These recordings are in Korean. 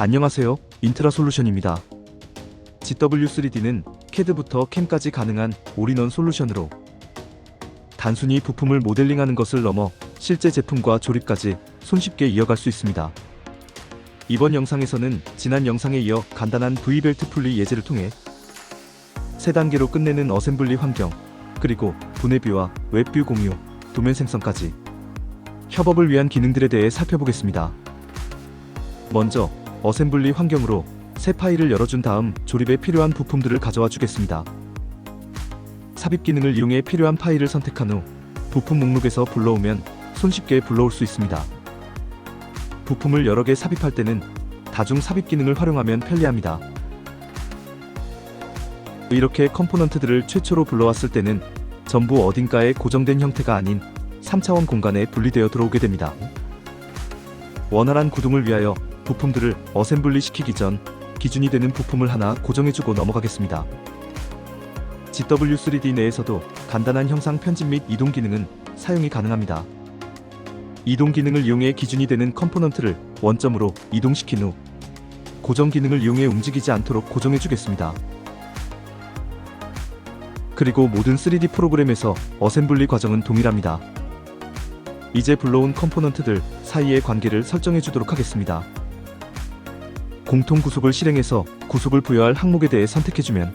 안녕하세요. 인트라 솔루션입니다. GW3D는 CAD부터 캠까지 가능한 올인원 솔루션으로 단순히 부품을 모델링하는 것을 넘어 실제 제품과 조립까지 손쉽게 이어갈 수 있습니다. 이번 영상에서는 지난 영상에 이어 간단한 V벨트 풀리 예제를 통해 세 단계로 끝내는 어셈블리 환경, 그리고 분해뷰와 웹뷰 공유, 도면 생성까지 협업을 위한 기능들에 대해 살펴보겠습니다. 먼저 어셈블리 환경으로 새 파일을 열어준 다음 조립에 필요한 부품들을 가져와 주겠습니다. 삽입 기능을 이용해 필요한 파일을 선택한 후 부품 목록에서 불러오면 손쉽게 불러올 수 있습니다. 부품을 여러 개 삽입할 때는 다중 삽입 기능을 활용하면 편리합니다. 이렇게 컴포넌트들을 최초로 불러왔을 때는 전부 어딘가에 고정된 형태가 아닌 3차원 공간에 분리되어 들어오게 됩니다. 원활한 구동을 위하여 부품들을 어셈블리 시키기 전 기준이 되는 부품을 하나 고정해주고 넘어가겠습니다. GW3D 내에서도 간단한 형상 편집 및 이동 기능은 사용이 가능합니다. 이동 기능을 이용해 기준이 되는 컴포넌트를 원점으로 이동시킨 후 고정 기능을 이용해 움직이지 않도록 고정해 주겠습니다. 그리고 모든 3D 프로그램에서 어셈블리 과정은 동일합니다. 이제 불러온 컴포넌트들 사이의 관계를 설정해 주도록 하겠습니다. 공통 구속을 실행해서 구속을 부여할 항목에 대해 선택해주면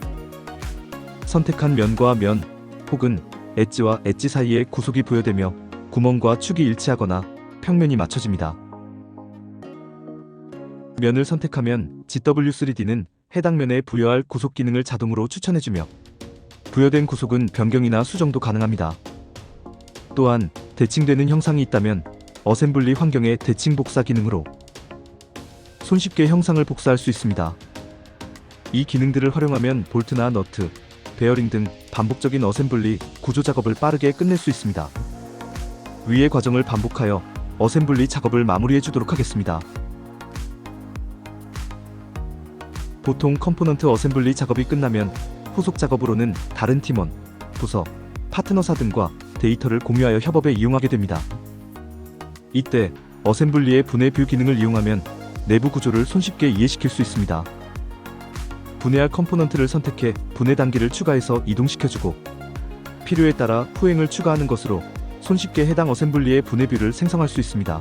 선택한 면과 면 혹은 엣지와 엣지 사이에 구속이 부여되며 구멍과 축이 일치하거나 평면이 맞춰집니다. 면을 선택하면 GW3D는 해당 면에 부여할 구속 기능을 자동으로 추천해주며 부여된 구속은 변경이나 수정도 가능합니다. 또한 대칭되는 형상이 있다면 어셈블리 환경의 대칭 복사 기능으로 손쉽게 형상을 복사할 수 있습니다. 이 기능들을 활용하면 볼트나 너트, 베어링 등 반복적인 어셈블리 구조 작업을 빠르게 끝낼 수 있습니다. 위의 과정을 반복하여 어셈블리 작업을 마무리해 주도록 하겠습니다. 보통 컴포넌트 어셈블리 작업이 끝나면 후속 작업으로는 다른 팀원, 부서, 파트너사 등과 데이터를 공유하여 협업에 이용하게 됩니다. 이때 어셈블리의 분해 뷰 기능을 이용하면 내부 구조를 손쉽게 이해시킬 수 있습니다. 분해할 컴포넌트를 선택해 분해 단계를 추가해서 이동시켜주고 필요에 따라 후행을 추가하는 것으로 손쉽게 해당 어셈블리의 분해 뷰를 생성할 수 있습니다.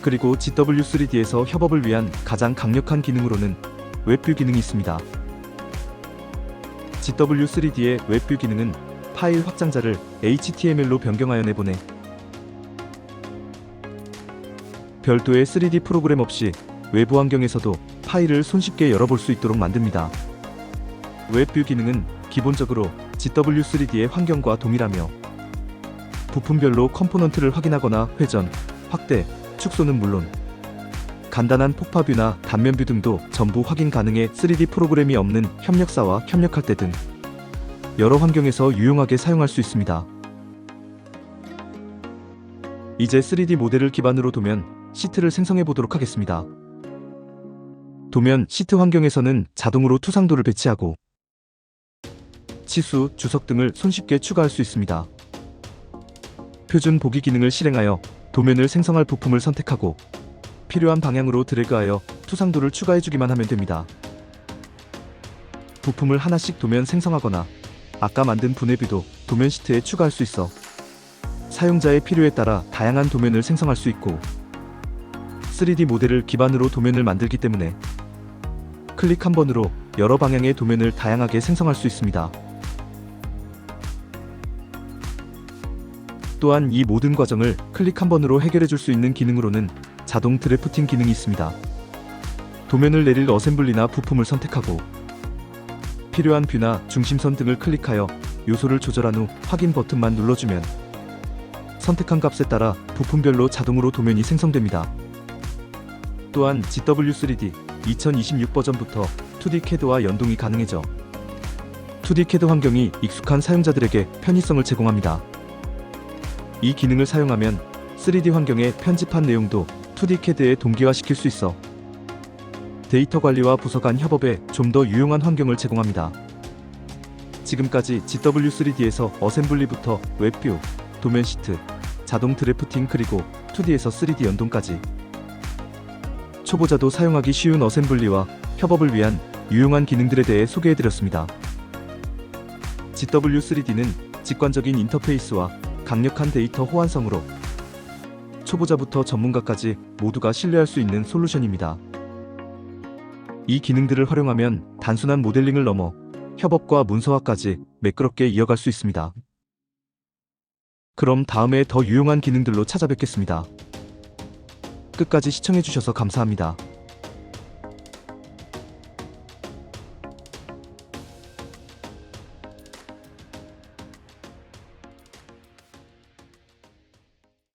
그리고 GW3D에서 협업을 위한 가장 강력한 기능으로는 웹뷰 기능이 있습니다. GW3D의 웹뷰 기능은 파일 확장자를 HTML로 변경하여 내보내 별도의 3D 프로그램 없이 외부 환경에서도 파일을 손쉽게 열어볼 수 있도록 만듭니다. 웹뷰 기능은 기본적으로 GW3D의 환경과 동일하며 부품별로 컴포넌트를 확인하거나 회전, 확대, 축소는 물론 간단한 폭파뷰나 단면뷰 등도 전부 확인 가능해 3D 프로그램이 없는 협력사와 협력할 때 등 여러 환경에서 유용하게 사용할 수 있습니다. 이제 3D 모델을 기반으로 도면 시트를 생성해 보도록 하겠습니다. 도면 시트 환경에서는 자동으로 투상도를 배치하고 치수, 주석 등을 손쉽게 추가할 수 있습니다. 표준 보기 기능을 실행하여 도면을 생성할 부품을 선택하고 필요한 방향으로 드래그하여 투상도를 추가해주기만 하면 됩니다. 부품을 하나씩 도면 생성하거나 아까 만든 분해비도 도면 시트에 추가할 수 있어 사용자의 필요에 따라 다양한 도면을 생성할 수 있고 3D 모델을 기반으로 도면을 만들기 때문에 클릭 한 번으로 여러 방향의 도면을 다양하게 생성할 수 있습니다. 또한 이 모든 과정을 클릭 한 번으로 해결해 줄 수 있는 기능으로는 자동 드래프팅 기능이 있습니다. 도면을 내릴 어셈블리나 부품을 선택하고 필요한 뷰나 중심선 등을 클릭하여 요소를 조절한 후 확인 버튼만 눌러주면 선택한 값에 따라 부품별로 자동으로 도면이 생성됩니다. 또한 GW3D 2026 버전부터 2D CAD와 연동이 가능해져 2D CAD 환경이 익숙한 사용자들에게 편의성을 제공합니다. 이 기능을 사용하면 3D 환경에 편집한 내용도 2D CAD에 동기화시킬 수 있어 데이터 관리와 부서 간 협업에 좀 더 유용한 환경을 제공합니다. 지금까지 GW3D에서 어셈블리부터 웹뷰, 도면 시트, 자동 드래프팅 그리고 2D에서 3D 연동까지 초보자도 사용하기 쉬운 어셈블리와 협업을 위한 유용한 기능들에 대해 소개해드렸습니다. GW3D는 직관적인 인터페이스와 강력한 데이터 호환성으로 초보자부터 전문가까지 모두가 신뢰할 수 있는 솔루션입니다. 이 기능들을 활용하면 단순한 모델링을 넘어 협업과 문서화까지 매끄럽게 이어갈 수 있습니다. 그럼 다음에 더 유용한 기능들로 찾아뵙겠습니다. 끝까지 시청해주셔서 감사합니다.